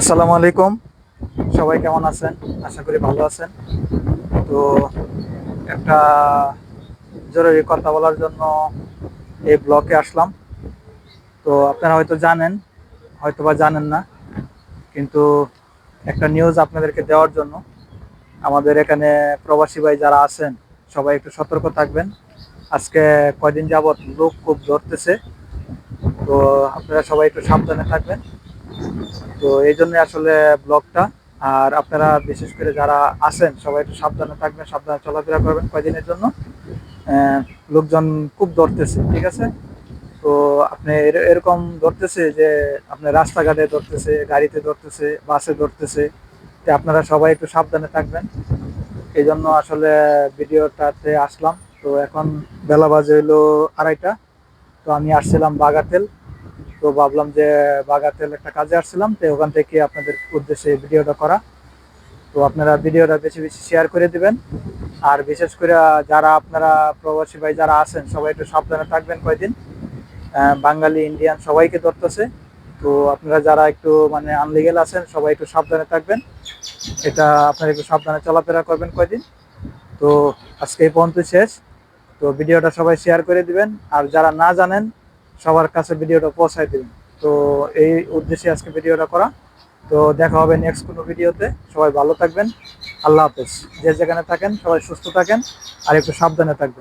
আসসালামু আলাইকুম। সবাই কেমন আছেন? আশা করি ভালো আছেন। তো একটা জরুরি কথা বলার জন্য এই ব্লকে আসলাম। তো আপনারা হয়তো জানেন হয়তো বা জানেন না, কিন্তু একটা নিউজ আপনাদেরকে দেওয়ার জন্য আমাদের এখানে প্রবাসী ভাই যারা আছেন, সবাই একটু সতর্ক থাকবেন। আজকে কয়দিন যাবত লোক খুব ধরতেছে। তো আপনারা সবাই একটু সাবধানে থাকবেন। তো এই জন্য আসলে ব্লগটা। আর আপনারা বিশেষ করে যারা আছেন, সবাই একটু সাবধানে থাকবেন, সাবধানে চলাফেরা করবেন কয়দিনের জন্য। লোকজন খুব ধরতেছে, ঠিক আছে? তো আপনি এর- এরকম ধরতেছে যে আপনি রাস্তাঘাটে ধরতেছে, গাড়িতে ধরতেছে, বাসে ধরতেছে। তো আপনারা সবাই একটু সাবধানে থাকবেন। এই জন্য আসলে ভিডিওটাতে আসলাম। তো এখন বেলা বাজে হইল আড়াইটা। তো আমি আসছিলাম বাগাতেল। তো ভাবলাম যে বাগাতেল একটা কাজে আসছিলাম, তো ওখান থেকে আপনাদের উদ্দেশ্যে ভিডিওটা করা। তো আপনারা ভিডিওটা বেশি বেশি শেয়ার করে দিবেন। আর বিশেষ করে যারা আপনারা প্রবাসী ভাই যারা আছেন, সবাই একটু সাবধানে থাকবেন কয়দিন। বাঙালি ইন্ডিয়ান সবাইকে ধরতেছে। তো আপনারা যারা একটু মানে আনলিগেল আছেন, সবাই একটু সাবধানে থাকবেন। এটা আপনারা একটু সাবধানে চলাফেরা করবেন কয়দিন। তো আজকে এই পর্যন্ত শেষ। তো ভিডিওটা সবাই শেয়ার করে দিবেন। আর যারা না জানেন সবার কাছে ভিডিওটা পৌঁছায় দিবেন। তো এই উদ্দেশ্যে আজকে ভিডিওটা করা। তো দেখা হবে নেক্সট কোনো ভিডিওতে। সবাই ভালো থাকবেন। আল্লাহ হাফেজ। যে যেখানে থাকেন, সবাই সুস্থ থাকেন। আর একটু সাবধানে থাকবেন।